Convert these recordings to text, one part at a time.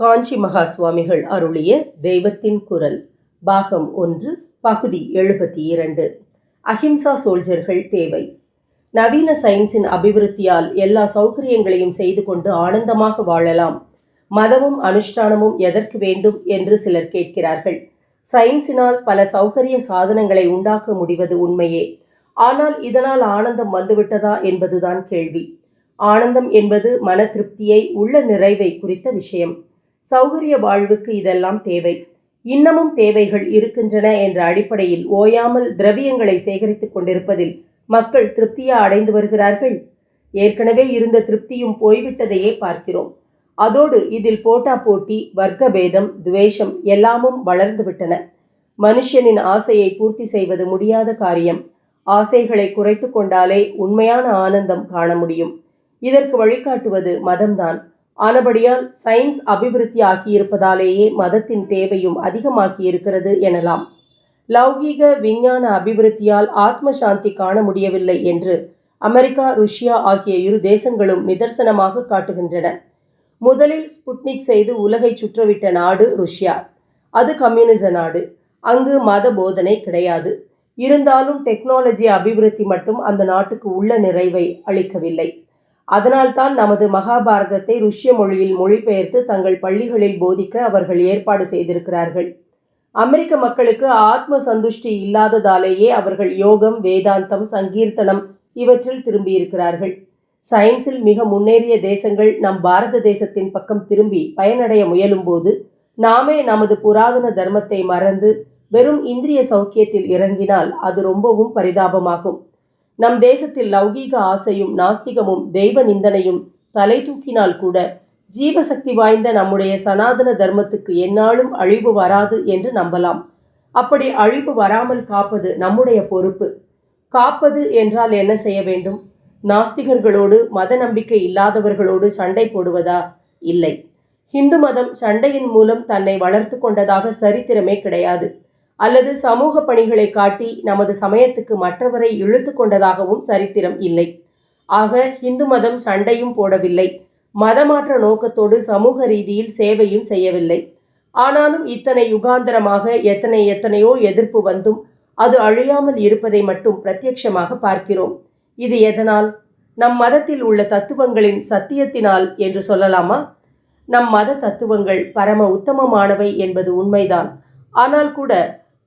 காஞ்சி மகா சுவாமிகள் அருளிய தெய்வத்தின் குரல் பாகம் ஒன்று பகுதி எழுபத்தி இரண்டு அஹிம்சா சோல்ஜர்கள் தேவை. நவீன சயின்ஸின் அபிவிருத்தியால் எல்லா சௌகரியங்களையும் செய்து கொண்டு ஆனந்தமாக வாழலாம். மதமும் அனுஷ்டானமும் எதற்கு வேண்டும் என்று சிலர் கேட்கிறார்கள். சயின்ஸினால் பல சௌகரிய சாதனங்களை உண்டாக்க முடிவது உண்மையே. ஆனால் இதனால் ஆனந்தம் வந்துவிட்டதா என்பதுதான் கேள்வி. ஆனந்தம் என்பது மன திருப்தியை உள்ள நிறைவை குறித்த விஷயம். சௌகரிய வாழ்வுக்கு இதெல்லாம் தேவை. இன்னமும் தேவைகள் இருக்கின்றன என்ற அடிப்படையில் ஓயாமல் திரவியங்களை சேகரித்துக் கொண்டிருப்பதில் மக்கள் திருப்தியா அடைந்து வருகிறார்கள். ஏற்கனவே இருந்த திருப்தியும் போய்விட்டதையே பார்க்கிறோம். அதோடு இதில் போட்டா போட்டி வர்க்க பேதம் துவேஷம் எல்லாமும் வளர்ந்து விட்டன. மனுஷனின் ஆசையை பூர்த்தி செய்வது முடியாத காரியம். ஆசைகளை குறைத்து கொண்டாலே உண்மையான ஆனந்தம் காண முடியும். இதற்கு வழிகாட்டுவது மதம்தான். ஆனபடியால் சயின்ஸ் அபிவிருத்தி ஆகியிருப்பதாலேயே மதத்தின் தேவையும் ஆகியிருக்கிறது எனலாம். லௌகீக விஞ்ஞான அபிவிருத்தியால் ஆத்ம சாந்தி காண முடியவில்லை என்று அமெரிக்கா ருஷ்யா ஆகிய இரு தேசங்களும் நிதர்சனமாக காட்டுகின்றன. முதலில் ஸ்புட்னிக் செய்து உலகை சுற்றவிட்ட நாடு ருஷ்யா. அது கம்யூனிச நாடு. அங்கு மத போதனை கிடையாது. இருந்தாலும் டெக்னாலஜி அபிவிருத்தி மட்டும் அந்த நாட்டுக்கு உள்ள நிறைவை அளிக்கவில்லை. அதனால்தான் நமது மகாபாரதத்தை ருஷ்ய மொழியில் மொழிபெயர்த்து தங்கள் பள்ளிகளில் போதிக்க அவர்கள் ஏற்பாடு செய்திருக்கிறார்கள். அமெரிக்க மக்களுக்கு ஆத்ம சந்துஷ்டி இல்லாததாலேயே அவர்கள் யோகம் வேதாந்தம் சங்கீர்த்தனம் இவற்றில் திரும்பியிருக்கிறார்கள். சயின்ஸில் மிக முன்னேறிய தேசங்கள் நம் பாரத தேசத்தின் பக்கம் திரும்பி பயனடைய முயலும்போது நாமே நமது புராதன தர்மத்தை மறந்து வெறும் இந்திரிய சௌக்கியத்தில் இறங்கினால் அது ரொம்பவும் பரிதாபமாகும். நம் தேசத்தில் லௌகீக ஆசையும் நாஸ்திகமும் தெய்வ நிந்தனையும் தலை தூக்கினால் கூட ஜீவசக்தி வாய்ந்த நம்முடைய சனாதன தர்மத்துக்கு எந்நாளும் அழிவு வராது என்று நம்பலாம். அப்படி அழிவு வராமல் காப்பது நம்முடைய பொறுப்பு. காப்பது என்றால் என்ன செய்ய வேண்டும்? நாஸ்திகர்களோடு மத நம்பிக்கை இல்லாதவர்களோடு சண்டை போடுவதா? இல்லை. ஹிந்து மதம் சண்டையின் மூலம் தன்னை வளர்த்து கொண்டதாக சரித்திரமே கிடையாது. அல்லது சமூக பணிகளை காட்டி நமது சமயத்துக்கு மற்றவரை இழுத்து கொண்டதாகவும் சரித்திரம் இல்லை. ஆக ஹிந்து மதம் சண்டையும் போடவில்லை. மதமாற்ற நோக்கத்தோடு சமூக ரீதியில் சேவையும் செய்யவில்லை. ஆனாலும் இத்தனை யுகாந்தரமாக எத்தனை எத்தனையோ எதிர்ப்பு வந்தும் அது அழியாமல் இருப்பதை மட்டும் பிரத்யட்சமாக பார்க்கிறோம். இது எதனால்? நம் மதத்தில் உள்ள தத்துவங்களின் சத்தியத்தினால் என்று சொல்லலாமா? நம் மத தத்துவங்கள் பரம உத்தமமானவை என்பது உண்மைதான். ஆனால் கூட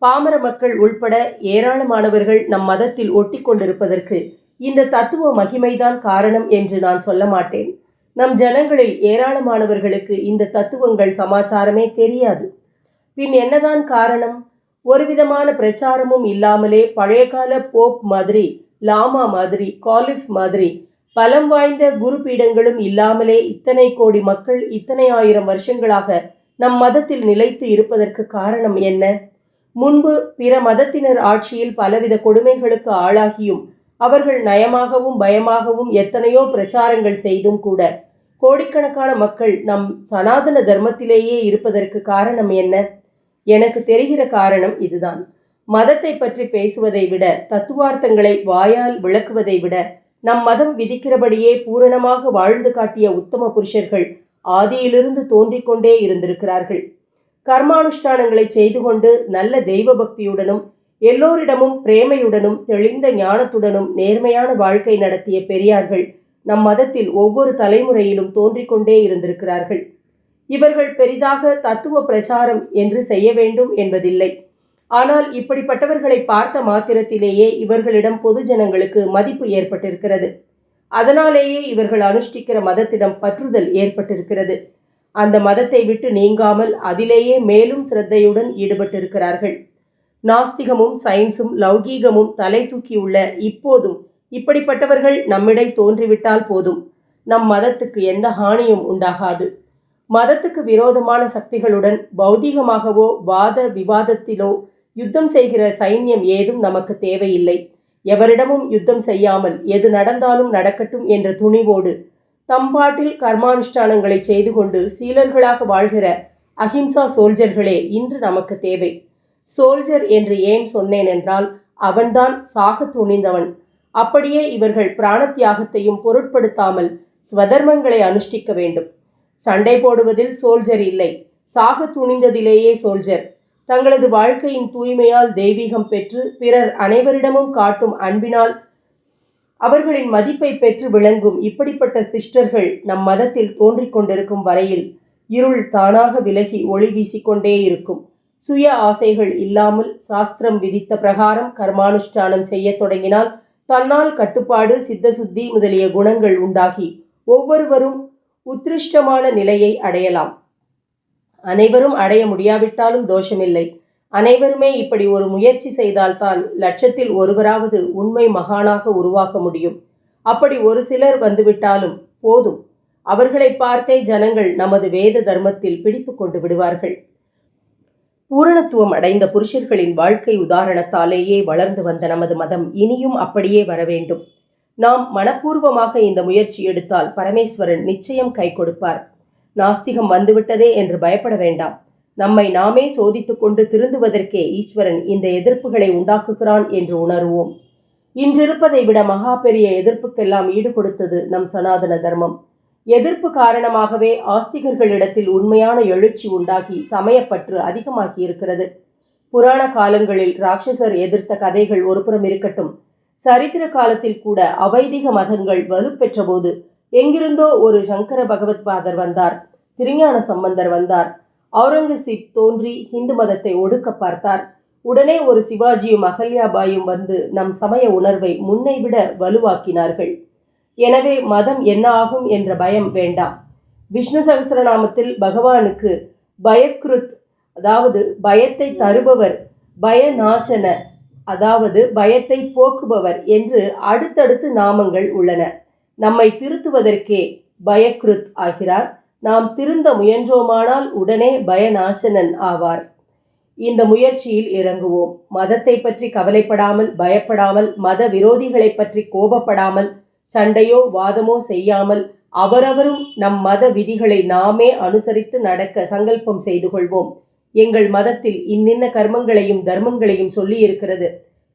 பாமர மக்கள் உள்பட ஏராளமானவர்கள் நம் மதத்தில் ஒட்டி கொண்டிருப்பதற்கு இந்த தத்துவ மகிமைதான் காரணம் என்று நான் சொல்ல மாட்டேன். நம் ஜனங்களில் ஏராளமானவர்களுக்கு இந்த தத்துவங்கள் சமாச்சாரமே தெரியாது. பின் என்னதான் காரணம்? ஒரு விதமான பிரச்சாரமும் இல்லாமலே பழையகால போப் மாதிரி லாமா மாதிரி காலிஃப் மாதிரி பலம் வாய்ந்த குரு பீடங்களும் இல்லாமலே இத்தனை கோடி மக்கள் இத்தனை ஆயிரம் வருஷங்களாக நம் மதத்தில் நிலைத்து இருப்பதற்கு காரணம் என்ன? முன்பு பிற மதத்தினர் ஆட்சியில் பலவித கொடுமைகளுக்கு ஆளாகியும் அவர்கள் நயமாகவும் பயமாகவும் எத்தனையோ பிரச்சாரங்கள் செய்தும் கூட கோடிக்கணக்கான மக்கள் நம் சனாதன தர்மத்திலேயே இருப்பதற்கு காரணம் என்ன? எனக்கு தெரிகிற காரணம் இதுதான். மதத்தை பற்றி பேசுவதை விட தத்துவார்த்தங்களை வாயால் விளக்குவதை விட நம் மதம் விதிக்கிறபடியே பூரணமாக வாழ்ந்து காட்டிய உத்தம புருஷர்கள் ஆதியிலிருந்து தோன்றிக்கொண்டே இருந்திருக்கிறார்கள். கர்மானுஷ்டானங்களை செய்து கொண்டு நல்ல தெய்வ பக்தியுடனும் எல்லோரிடமும் பிரேமையுடனும் தெளிந்த ஞானத்துடனும் நேர்மையான வாழ்க்கை நடத்திய பெரியார்கள் நம் மதத்தில் ஒவ்வொரு தலைமுறையிலும் தோன்றிக்கொண்டே இருந்திருக்கிறார்கள். இவர்கள் பெரிதாக தத்துவ பிரச்சாரம் என்று செய்ய வேண்டும் என்பதில்லை. ஆனால் இப்படிப்பட்டவர்களை பார்த்த மாத்திரத்திலேயே இவர்களிடம் பொது ஜனங்களுக்கு மதிப்பு ஏற்பட்டிருக்கிறது. அதனாலேயே இவர்கள் அனுஷ்டிக்கிற மதத்திடம் பற்றுதல் ஏற்பட்டிருக்கிறது. அந்த மதத்தை விட்டு நீங்காமல் அதிலேயே மேலும் சிரத்தையுடன் ஈடுபட்டிருக்கிறார்கள். நாஸ்திகமும் சயின்ஸும் லௌகீகமும் தலை தூக்கியுள்ள இப்போதும் இப்படிப்பட்டவர்கள் நம்மிடை தோன்றிவிட்டால் போதும். நம் மதத்துக்கு எந்த ஹானியும் உண்டாகாது. மதத்துக்கு விரோதமான சக்திகளுடன் பௌதீகமாகவோ வாத விவாதத்திலோ யுத்தம் செய்கிற சைன்யம் ஏதும் நமக்கு தேவையில்லை. எவரிடமும் யுத்தம் செய்யாமல் எது நடந்தாலும் நடக்கட்டும் என்ற துணிவோடு தம்பாட்டில் கர்மானுஷ்டானங்களை செய்து கொண்டு சீலர்களாக வாழ்கிற அஹிம்சா சோல்ஜர்களே இன்று நமக்கு தேவை. சோல்ஜர் என்று ஏன் சொன்னேன் என்றால் அவன்தான் சாக துணிந்தவன். அப்படியே இவர்கள் பிராண தியாகத்தையும் பொருட்படுத்தாமல் ஸ்வதர்மங்களை அனுஷ்டிக்க வேண்டும். சண்டை போடுவதில் சோல்ஜர் இல்லை. சாக துணிந்ததிலேயே சோல்ஜர். தங்களது வாழ்க்கையின் தூய்மையால் தெய்வீகம் பெற்று பிறர் அனைவரிடமும் காட்டும் அன்பினால் அவர்களின் மதிப்பை பெற்று விளங்கும் இப்படிப்பட்ட சிஸ்டர்கள் நம் மதத்தில் தோன்றிக் கொண்டிருக்கும் வரையில் இருள் தானாக விலகி ஒளி வீசிக்கொண்டே இருக்கும். சுய ஆசைகள் இல்லாமல் சாஸ்திரம் விதித்த பிரகாரம் கர்மானுஷ்டானம் செய்யத் தொடங்கினால் தன்னால் கட்டுப்பாடு சித்தசுத்தி முதலிய குணங்கள் உண்டாகி ஒவ்வொருவரும் உத்ருஷ்டமான நிலையை அடையலாம். அனைவரும் அடைய முடியாவிட்டாலும் தோஷமில்லை. அனைவருமே இப்படி ஒரு முயற்சி செய்தால்தான் லட்சத்தில் ஒருவராவது உண்மை மகானாக உருவாக முடியும். அப்படி ஒரு சிலர் வந்துவிட்டாலும் போதும். அவர்களை பார்த்தே ஜனங்கள் நமது வேத தர்மத்தில் பிடிப்பு கொண்டு விடுவார்கள். பூரணத்துவம் அடைந்த புருஷர்களின் வாழ்க்கை உதாரணத்தாலேயே வளர்ந்து வந்த நமது மதம் இனியும் அப்படியே வர வேண்டும். நாம் மனப்பூர்வமாக இந்த முயற்சி எடுத்தால் பரமேஸ்வரன் நிச்சயம் கை கொடுப்பார். நாஸ்திகம் வந்துவிட்டதே என்று பயப்பட வேண்டாம். நம்மை நாமே சோதித்துக் கொண்டு திருந்துவதற்கே ஈஸ்வரன் இந்த எதிர்ப்புகளை உண்டாக்குகிறான் என்று உணர்வோம். இன்றிருப்பதை விட மகா பெரிய எதிர்ப்புக்கெல்லாம் ஈடுகொடுத்தது நம் சனாதன தர்மம். எதிர்ப்பு காரணமாகவே ஆஸ்திகர்களிடத்தில் உண்மையான எழுச்சி உண்டாகி சமயப்பற்று அதிகமாகி இருக்கிறது புராண காலங்களில் ராட்சசர் எதிர்த்த கதைகள் ஒருபுறம் இருக்கட்டும். சரித்திர காலத்தில் கூட அவைதிக மதங்கள் வலுப்பெற்றபோது எங்கிருந்தோ ஒரு சங்கர பகவத் பாதர் வந்தார் திருஞான சம்பந்தர் வந்தார். அவுரங்கசீப் தோன்றி இந்து மதத்தை ஒடுக்க பார்த்தார். உடனே ஒரு சிவாஜியும் அகல்யாபாயும் வந்து நம் சமய உணர்வை முன்னை விட வலுவாக்கினார்கள். எனவே மதம் என்ன ஆகும் என்ற பயம் வேண்டாம். விஷ்ணு சகசரநாமத்தில் பகவானுக்கு பயக்ருத் அதாவது பயத்தை தருபவர் பயநாசன அதாவது பயத்தை போக்குபவர் என்று அடுத்தடுத்து நாமங்கள் உள்ளன. நம்மை திருத்துவதற்கே பயக்ருத் ஆகிறார். நாம் திருந்த முயன்றோமானால் உடனே பயநாசனன் ஆவார். இந்த முயற்சியில் இறங்குவோம். மதத்தை பற்றி கவலைப்படாமல் பயப்படாமல் மத விரோதிகளை பற்றி கோபப்படாமல் சண்டையோ வாதமோ செய்யாமல் அவரவரும் நம் மத விதிகளை நாமே அனுசரித்து நடக்க சங்கல்பம் செய்து கொள்வோம். எங்கள் மதத்தில் இன்னின்ன கர்மங்களையும் தர்மங்களையும் சொல்லியிருக்கிறது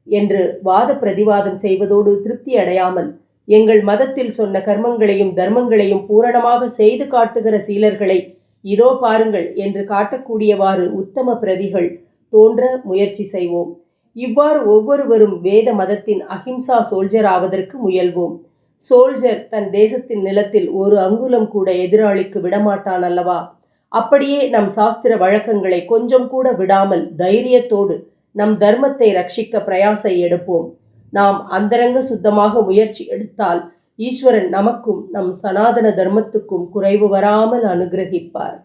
என்று வாத பிரதிவாதம் செய்வதோடு திருப்தி அடையாமல் எங்கள் மதத்தில் சொன்ன கர்மங்களையும் தர்மங்களையும் பூரணமாக செய்து காட்டுகிற சீலர்களை இதோ பாருங்கள் என்று காட்டக்கூடியவாறு உத்தம பிரதிகள் தோன்ற முயற்சி செய்வோம். இவ்வாறு ஒவ்வொருவரும் வேத மதத்தின் அஹிம்சா சோல்ஜர் ஆவதற்கு முயல்வோம். சோல்ஜர் தன் தேசத்தின் நிலத்தில் ஒரு அங்குலம் கூட எதிராளிக்கு விடமாட்டான் அல்லவா? அப்படியே நம் சாஸ்திர வழக்கங்களை கொஞ்சம் கூட விடாமல் தைரியத்தோடு நம் தர்மத்தை ரட்சிக்க பிரயாசை எடுப்போம். நாம் அந்தரங்க சுத்தமாக முயற்சி எடுத்தால் ஈஸ்வரன் நமக்கும் நம் சனாதன தர்மத்துக்கும் குறைவு வராமல் அனுகிரகிப்பார்.